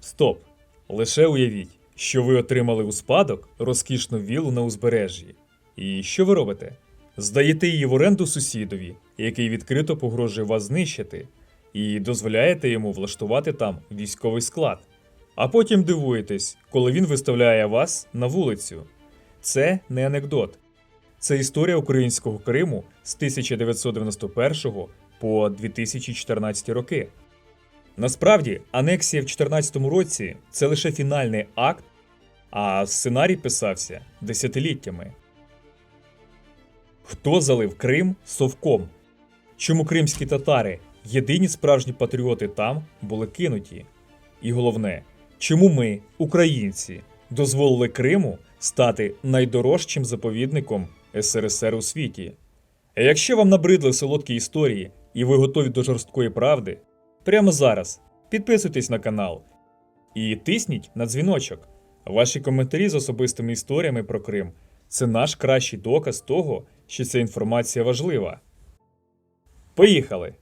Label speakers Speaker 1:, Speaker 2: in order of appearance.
Speaker 1: Стоп! Лише уявіть, що ви отримали у спадок розкішну віллу на узбережжі. І що ви робите? Здаєте її в оренду сусідові, який відкрито погрожує вас знищити, і дозволяєте йому влаштувати там військовий склад. А потім дивуєтесь, коли він виставляє вас на вулицю. Це не анекдот. Це історія українського Криму з 1991 по 2014 роки. Насправді, анексія в 2014 році це лише фінальний акт, а сценарій писався десятиліттями. Хто залив Крим совком? Чому кримські татари, єдині справжні патріоти там, були кинуті? І головне, чому ми, українці, дозволили Криму стати найдорожчим заповідником СРСР у світі? А якщо вам набридли солодкі історії і ви готові до жорсткої правди, прямо зараз підписуйтесь на канал і тисніть на дзвіночок. Ваші коментарі з особистими історіями про Крим це наш кращий доказ того, що ця інформація важлива. Поїхали!